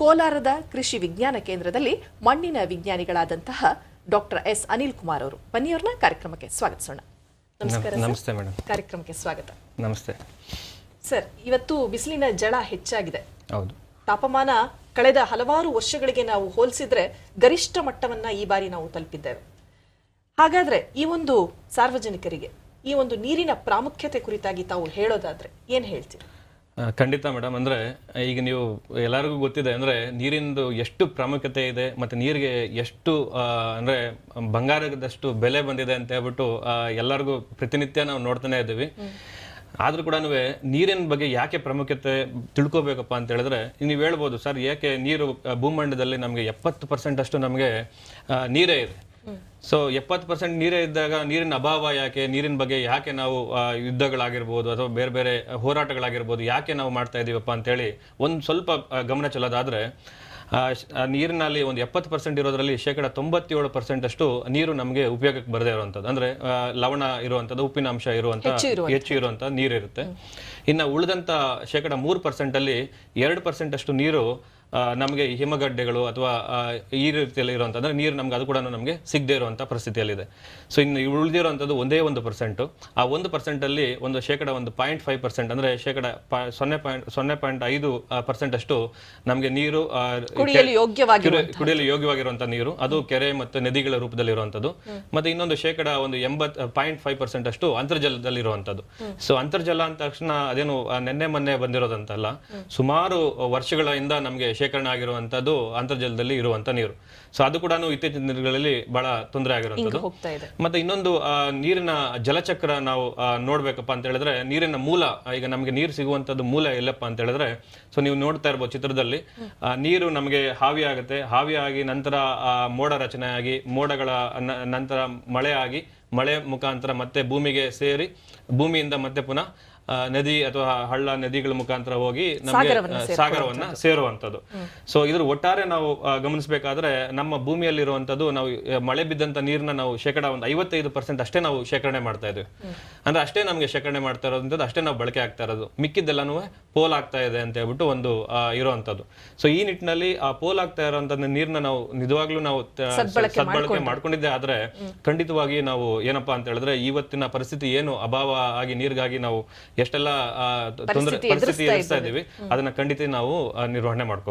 ಕೋಲಾರದ ಕೃಷಿ ವಿಜ್ಞಾನ ಕೇಂದ್ರದಲ್ಲಿ ಮಣ್ಣಿನ ವಿಜ್ಞಾನಿಗಳಾದಂತಹ ಡಾಕ್ಟರ್ ಎಸ್ ಅನಿಲ್ ಕುಮಾರ್ ಅವರು. ಬನ್ನಿ ಅವ್ರನ್ನ ಕಾರ್ಯಕ್ರಮಕ್ಕೆ ಸ್ವಾಗತಿಸೋಣ ನಮಸ್ಕಾರ. ನಮಸ್ತೆ ಮೇಡಮ್. ಕಾರ್ಯಕ್ರಮಕ್ಕೆ ಸ್ವಾಗತ. ನಮಸ್ತೆ. ಸರ್ ಇವತ್ತು ಬಿಸಿಲಿನ ಜಳ ಹೆಚ್ಚಾಗಿದೆ. ಹೌದು. ತಾಪಮಾನ ಕಳೆದ ಹಲವಾರು ವರ್ಷಗಳಿಗೆ ನಾವು ಹೋಲಿಸಿದ್ರೆ ಗರಿಷ್ಠ ಮಟ್ಟವನ್ನ ಈ ಬಾರಿ ನಾವು ತಲುಪಿದ್ದೇವೆ. ಹಾಗಾದ್ರೆ ಈ ಒಂದು ಸಾರ್ವಜನಿಕರಿಗೆ ಈ ಒಂದು ನೀರಿನ ಪ್ರಾಮುಖ್ಯತೆ ಕುರಿತಾಗಿ ತಾವು ಹೇಳೋದಾದ್ರೆ ಏನ್ ಹೇಳ್ತೀರಿ? ಖಂಡಿತ ಮೇಡಮ್. ಅಂದ್ರೆ, ಈಗ ನೀವು ಎಲ್ಲರಿಗೂ ಗೊತ್ತಿದೆ, ಅಂದ್ರೆ ನೀರಿಂದು ಎಷ್ಟು ಪ್ರಾಮುಖ್ಯತೆ ಇದೆ ಮತ್ತೆ ನೀರಿಗೆ ಎಷ್ಟು ಅಂದರೆ ಬಂಗಾರದಷ್ಟು ಬೆಲೆ ಬಂದಿದೆ ಅಂತ ಹೇಳ್ಬಿಟ್ಟು ಎಲ್ಲರಿಗೂ ಪ್ರತಿನಿತ್ಯ ನಾವು ನೋಡ್ತಾನೆ ಇದ್ದೀವಿ. ಆದರೂ ಕೂಡ ನೀರಿನ ಬಗ್ಗೆ ಯಾಕೆ ಪ್ರಾಮುಖ್ಯತೆ ತಿಳ್ಕೋಬೇಕಪ್ಪ ಅಂತ ಹೇಳಿದ್ರೆ, ನೀವು ಹೇಳ್ಬೋದು, ಸರ್ ಯಾಕೆ ನೀರು ಭೂಮಂಡದಲ್ಲಿ ನಮಗೆ ಎಪ್ಪತ್ತು ಪರ್ಸೆಂಟ್ ಅಷ್ಟು ನಮಗೆ ನೀರೇ ಇದೆ. ಸೊ ಎಪ್ಪತ್ತು ಪರ್ಸೆಂಟ್ ನೀರೇ ಇದ್ದಾಗ ನೀರಿನ ಅಭಾವ ಯಾಕೆ? ನೀರಿನ ಬಗ್ಗೆ ಯಾಕೆ ನಾವು ಯುದ್ಧಗಳಾಗಿರ್ಬೋದು ಅಥವಾ ಬೇರೆ ಬೇರೆ ಹೋರಾಟಗಳಾಗಿರ್ಬೋದು ಯಾಕೆ ನಾವು ಮಾಡ್ತಾ ಇದ್ದೀವಪ್ಪ ಅಂತೇಳಿ ಒಂದು ಸ್ವಲ್ಪ ಗಮನ ಚೆಲ್ಲೋದಾದ್ರೆ ಆ, ನೀರಿನಲ್ಲಿ ಒಂದು ಎಪ್ಪತ್ತು ಪರ್ಸೆಂಟ್ ಇರೋದ್ರಲ್ಲಿ ಶೇಕಡ ತೊಂಬತ್ತೇಳು ಪರ್ಸೆಂಟ್ ಅಷ್ಟು ನೀರು ನಮಗೆ ಉಪಯೋಗಕ್ಕೆ ಬರದೇ ಇರುವಂಥದ್ದು. ಅಂದ್ರೆ ಲವಣ ಇರುವಂಥದ್ದು ಉಪ್ಪಿನ ಅಂಶ ಇರುವಂಥ ಹೆಚ್ಚು ಇರುವಂಥ ನೀರು ಇರುತ್ತೆ ಇನ್ನು ಉಳಿದಂಥ ಶೇಕಡ ಮೂರು ಪರ್ಸೆಂಟಲ್ಲಿ ಎರಡು ಪರ್ಸೆಂಟ್ ಅಷ್ಟು ನೀರು ನಮಗೆ ಹಿಮಗಡ್ಡೆಗಳು ಅಥವಾ ಈ ರೀತಿಯಲ್ಲಿ ಇರುವಂಥ ಅಂದರೆ ನೀರು ನಮ್ಗೆ ಅದು ಕೂಡ ನಮಗೆ ಸಿಗದೇ ಇರುವಂಥ ಪರಿಸ್ಥಿತಿಯಲ್ಲಿದೆ. ಸೊ ಇನ್ನು ಉಳಿದಿರುವಂಥದ್ದು ಒಂದೇ ಒಂದು ಪರ್ಸೆಂಟು ಆ ಒಂದು ಪರ್ಸೆಂಟಲ್ಲಿ ಒಂದು ಶೇಕಡ ಒಂದು ಪಾಯಿಂಟ್ ಫೈವ್ ಪರ್ಸೆಂಟ್ ಅಂದ್ರೆ ಶೇಕಡ ಸೊನ್ನೆ ಪಾಯಿಂಟ್ ಸೊನ್ನೆ ಪಾಯಿಂಟ್ ಐದು ಪರ್ಸೆಂಟ್ ಅಷ್ಟು ನಮಗೆ ನೀರು ಕುಡಿಯಲು ಯೋಗ್ಯವಾಗಿ ಕುಡಿಯಲು ಯೋಗ್ಯವಾಗಿರುವಂತಹ ನೀರು. ಅದು ಕೆರೆ ಮತ್ತು ನದಿಗಳ ರೂಪದಲ್ಲಿ ಇರುವಂಥದ್ದು ಮತ್ತೆ ಇನ್ನೊಂದು ಶೇಕಡ ಒಂದು ಎಂಬತ್ ಪಾಯಿಂಟ್ ಫೈವ್ ಪರ್ಸೆಂಟ್ ಅಷ್ಟು ಅಂತರ್ಜಲದಲ್ಲಿ ಇರುವಂತದ್ದು. ಸೊ ಅಂತರ್ಜಲ ಅಂದ ತಕ್ಷಣ ಅದೇನು ನಿನ್ನೆ ನೆನ್ನೆ ಮೊನ್ನೆ ಬಂದಿರೋದಂತಲ್ಲ ಸುಮಾರು ವರ್ಷಗಳಿಂದ ನಮಗೆ ಶೇಖರಣೆ ಆಗಿರುವಂತದ್ದು ಅಂತರ್ಜಲದಲ್ಲಿ ಇರುವಂತ ನೀರು. ಸೊ ಅದು ಕೂಡ ಇತ್ತೀಚಿನ ದಿನಗಳಲ್ಲಿ ಬಹಳ ತೊಂದರೆ ಆಗಿರುವಂತದ್ದು. ಮತ್ತೆ ಇನ್ನೊಂದು ನೀರಿನ ಜಲಚಕ್ರ ನಾವು ನೋಡ್ಬೇಕಪ್ಪ ಅಂತ ಹೇಳಿದ್ರೆ ನೀರಿನ ಮೂಲ ಈಗ ನಮಗೆ ನೀರು ಸಿಗುವಂತದ್ದು ಮೂಲ ಎಲ್ಲಪ್ಪ ಅಂತ ಹೇಳಿದ್ರೆ ಸೊ ನೀವು ನೋಡ್ತಾ ಇರ್ಬೋದು ಚಿತ್ರದಲ್ಲಿ. ನೀರು ನಮಗೆ ಹಾವಿ ಆಗುತ್ತೆ. ಹಾವಿ ಆಗಿ ನಂತರ ಆ, ಮೋಡ ರಚನೆ ಆಗಿ ಮೋಡಗಳ ನಂತರ ಮಳೆ ಆಗಿ ಮಳೆ ಮುಖಾಂತರ ಮತ್ತೆ ಭೂಮಿಗೆ ಸೇರಿ ಭೂಮಿಯಿಂದ ಮತ್ತೆ ಪುನಃ ನದಿ ಅಥವಾ ಹಳ್ಳ ನದಿಗಳ ಮುಖಾಂತರ ಹೋಗಿ ನಮಗೆ ಸಾಗರವನ್ನ ಸೇರುವಂತದ್ದು ಸೊ ಇದ್ರ ಒಟ್ಟಾರೆ ನಾವು ಗಮನಿಸಬೇಕಾದ್ರೆ ನಮ್ಮ ಭೂಮಿಯಲ್ಲಿರುವಂತದ್ದು ನಾವು ಮಳೆ ಬಿದ್ದಂತ ನೀರನ್ನ ನಾವು ಶೇಕಡ ಒಂದು ಐವತ್ತೈದು ಪರ್ಸೆಂಟ್ ಅಷ್ಟೇ ನಾವು ಶೇಖರಣೆ ಮಾಡ್ತಾ ಇದ್ವಿ. ಅಂದ್ರೆ ಅಷ್ಟೇ ನಮಗೆ ಶೇಖರಣೆ ಮಾಡ್ತಾ ಇರೋದಂಥದ್ದು ಅಷ್ಟೇ ನಾವು ಬಳಕೆ ಆಗ್ತಾ ಇರೋದು. ಮಿಕ್ಕಿದ್ದೆಲ್ಲನೂ ಪೋಲ್ ಆಗ್ತಾ ಇದೆ ಅಂತ ಹೇಳ್ಬಿಟ್ಟು ಒಂದು ಇರುವಂತದ್ದು ಸೊ ಈ ನಿಟ್ಟಿನಲ್ಲಿ ಆ ಪೋಲ್ ಆಗ್ತಾ ಇರೋಂಥ ನೀರನ್ನ ನಾವು ನಿಜವಾಗ್ಲೂ ನಾವು ಸದ್ಬಳಕೆ ಮಾಡ್ಕೊಂಡಿದ್ದೆ. ಆದ್ರೆ ಖಂಡಿತವಾಗಿ ನಾವು ಏನಪ್ಪಾ ಅಂತ ಹೇಳಿದ್ರೆ ಇವತ್ತಿನ ಪರಿಸ್ಥಿತಿ ಏನು ಅಭಾವ ಆಗಿ ನೀರಿಗಾಗಿ ನಾವು ಎಷ್ಟೆಲ್ಲ ತೊಂದರೆ ಪರಿಸ್ಥಿತಿ ಎದುರಿಸ್ತಾ ಇದ್ದೀವಿ. ಅದನ್ನ ಖಂಡಿತ ನಾವು ಆ, ನಿರ್ವಹಣೆ ಮಾಡ್ಕೋಬಹುದು.